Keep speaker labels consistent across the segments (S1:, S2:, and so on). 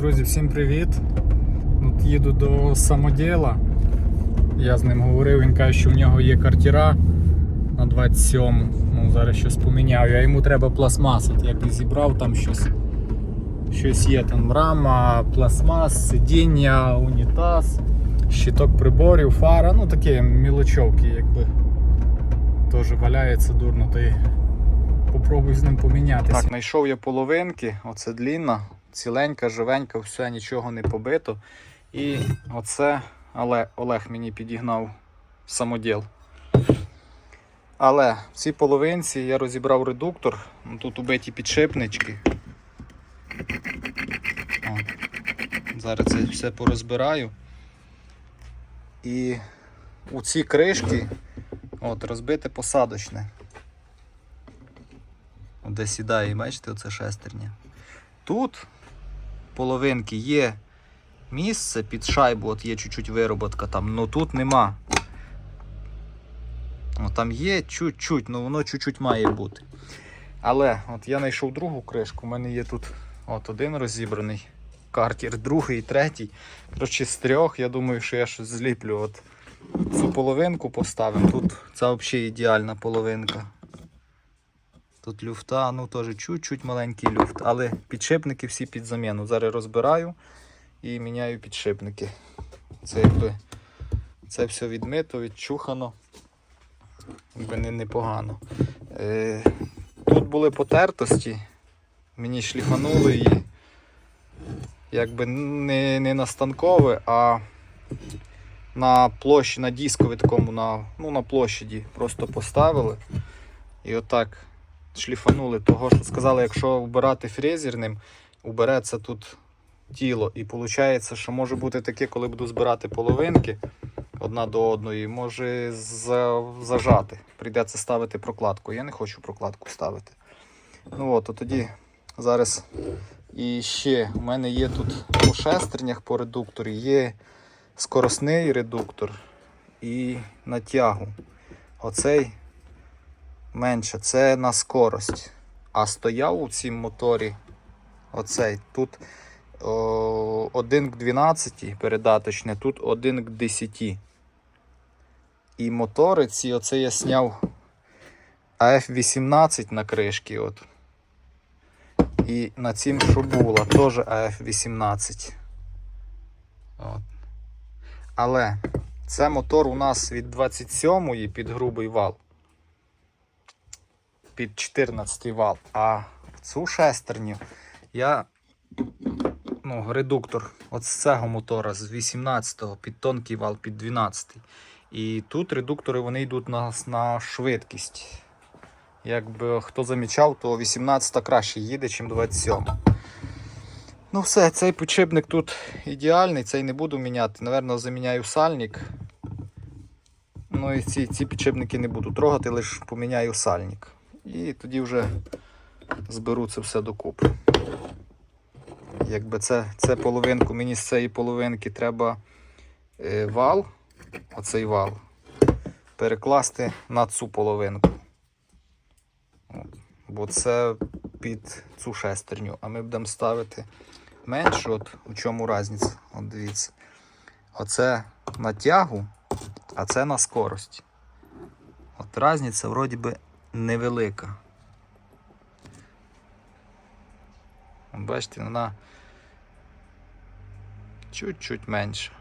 S1: Друзі, всім привіт! От їду до самоділа. Я з ним говорив, він каже, що в нього є картіра на 27. Ну, зараз щось поміняв. А йому треба пластмас. От як зібрав там щось. Щось є там рама, пластмас, сидіння, унітаз, щиток приборів, фара, ну такі мілочовки, якби теж валяється дурно, то й попробуй з ним помінятися. Так, знайшов я половинки, оце длінна, ціленька, живенька, все, нічого не побито. І оце але Олег мені підігнав самоділ. Але в цій половинці я розібрав редуктор, ну, тут убиті підшипнички. О, зараз це все порозбираю. І у ці кришки от, розбите посадочне. Де сідає, бачите, оце шестерня. Тут половинки є місце під шайбу, от є чуть-чуть вироботка там, але тут нема. О, там є чуть-чуть, але воно чуть-чуть має бути. Але от я знайшов другу кришку, у мене є тут от один розібраний картір, другий, третій. Коротше, з трьох, я думаю, що я щось зліплю. От Цю половинку поставимо. Тут це взагалі ідеальна половинка. Тут люфта, ну теж чуть-чуть маленький люфт, але підшипники всі під заміну. Зараз розбираю і міняю підшипники. Це якби це все відмито, відчухано. Якби не непогано. Е, тут були потертості, мені шліфанули її. Якби не, не на станкове, а на площі, на дискові такому, на, ну, на площаді просто поставили. І отак шліфанули того, що сказали, якщо вбирати фрезерним, убереться тут тіло. І виходить, що може бути таке, коли буду збирати половинки одна до одної, може зажати. Прийдеться ставити прокладку. Я не хочу прокладку ставити. Ну от, от тоді зараз і ще у мене є тут по шестернях по редукторі, є скоросний редуктор і натягу. Оцей менше, це на скорость. А стояв у цім моторі оцей. Тут о, 1 к 12 передаточне, тут 1 к 10. І мотори ці, оце я сняв AF18 на кришки. От. І на цім що було, теж AF18. От. Але це мотор у нас від 27-ї під грубий вал. Під 14 вал. А в цю шестерню я ну, редуктор от з цього мотора з 18-го під тонкий вал під 12 І тут редуктори вони йдуть на, на швидкість. Якби хто замічав, то 18 краще їде, ніж 27. Ну все, цей підшипник тут ідеальний, цей не буду міняти. Наверно, заміняю сальник. Ну і ці, ці підшипники не буду трогати, лише поміняю сальник. І тоді вже зберу це все докупи. Якби це, це половинку, мені з цієї половинки треба е, вал, оцей вал, перекласти на цю половинку. От. Бо це під цю шестерню, а ми будемо ставити менше. От у чому різниця? От дивіться. Оце на тягу, а це на скорость. От різниця вроді би невелика. Бачите, вона чуть-чуть менша.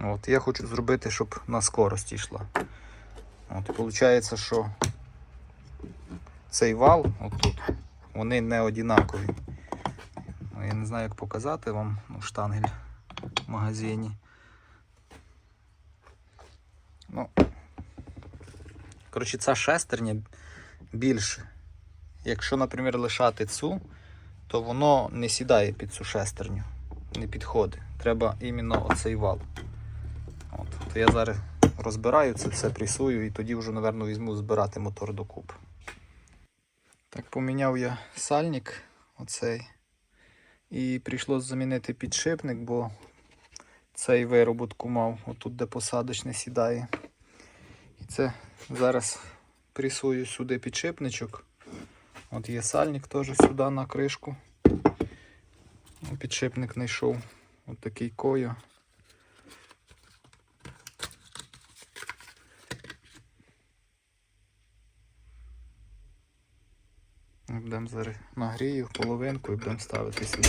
S1: От, я хочу зробити, щоб на скорості йшла. От, виходить, що цей вал отут, вони не однакові. Ну, Я не знаю, як показати вам ну, штангель в магазині. Ну, коротше, ця шестерня більше. Якщо, наприклад, лишати цю, то воно не сідає під цю шестерню, не підходить. Треба іменно оцей вал. От, то я зараз розбираю це все, пресую і тоді вже, напевно, візьму збирати мотор докуп. Так, поміняв я сальник оцей. І прийшлося замінити підшипник, бо цей вироботку мав отут, де посадочне сідає. І це зараз пресую сюди підшипничок. От є сальник теж сюди на кришку. Підшипник знайшов. От такий кою. Будемо зараз нагрію половинку і будемо ставити сюди.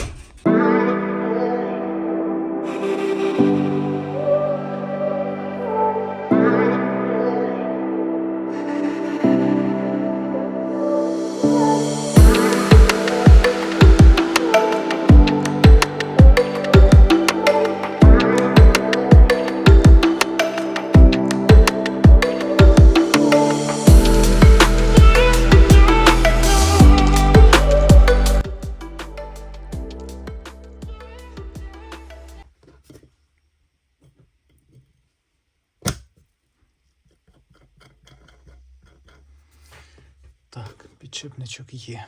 S1: підшипничок є.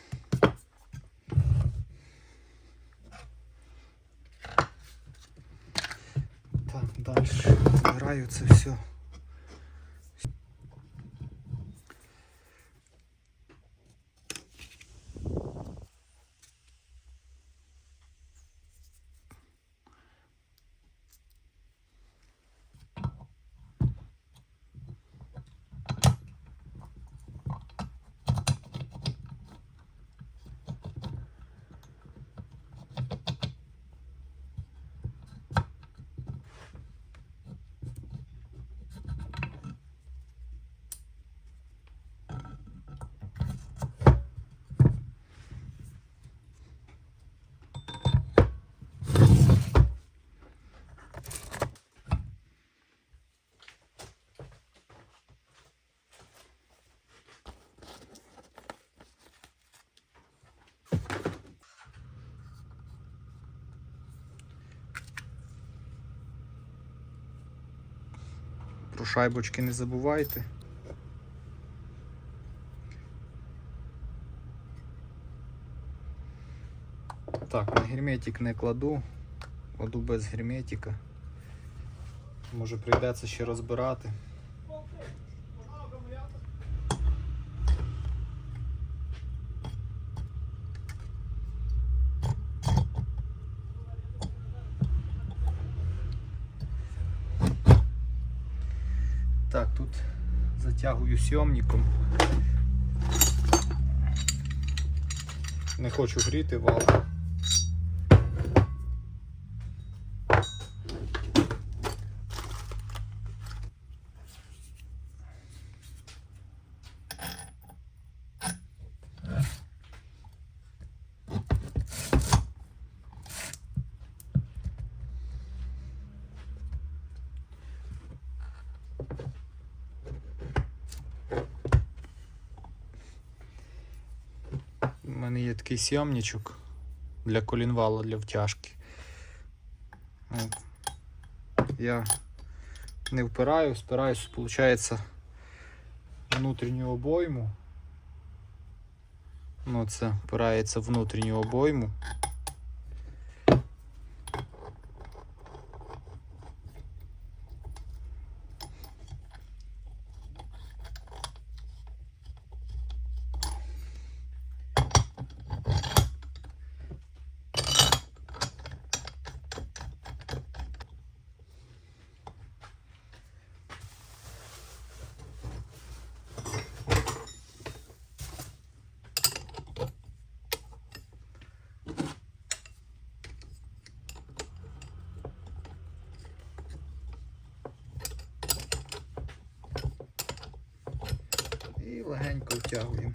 S1: Так, далі збираю це все. Про шайбочки не забувайте. Так, на герметик не кладу, кладу без герметика. Може прийдеться ще розбирати. Так, тут затягую сйомником. Не хочу гріти вал. У мене є такий сйомничок для колінвала, для втяжки. От. Я не впираю, спираюсь, виходить, внутрішню обойму. Ну, це впирається внутрішню обойму. легенько втягуємо.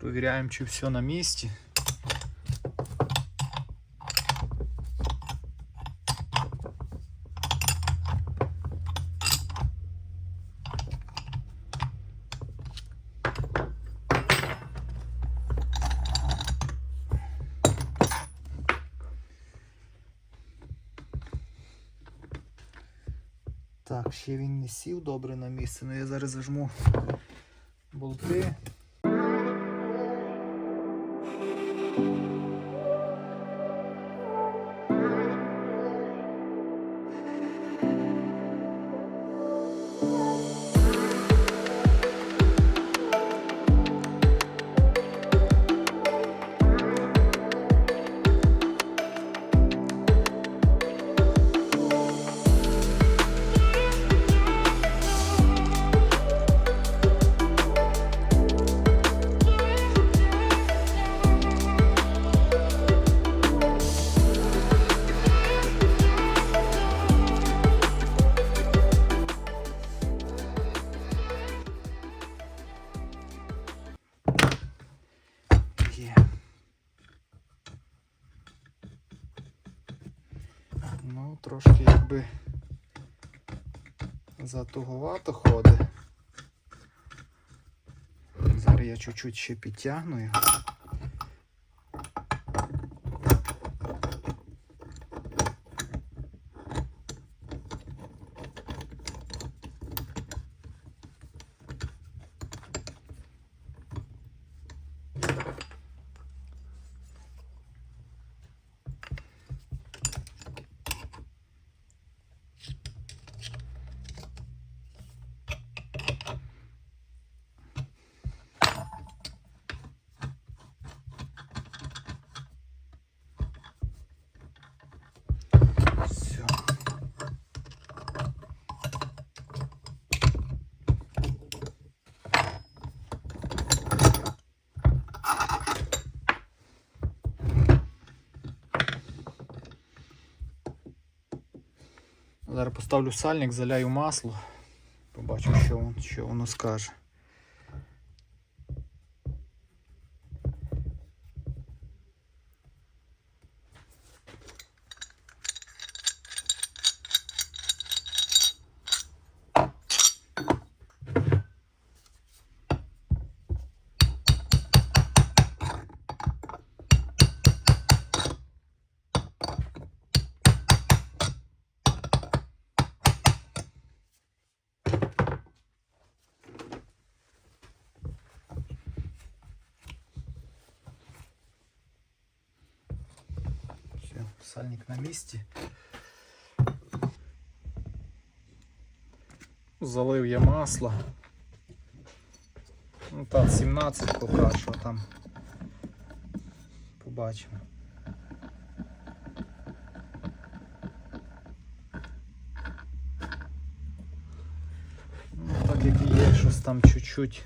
S1: Провіряємо, чи все на місці. Ще він не сів добре на місце, але я зараз зажму болти. Затуговато ходить. Зараз я чуть-чуть ще підтягну його. Все. Зараз поставлю сальник, заляю масло. Побачу, що, що воно скаже. Сальник на місці. Залив я масло. Ну так, 17 поки що там. Побачимо. Ну, так як є, щось там чуть-чуть.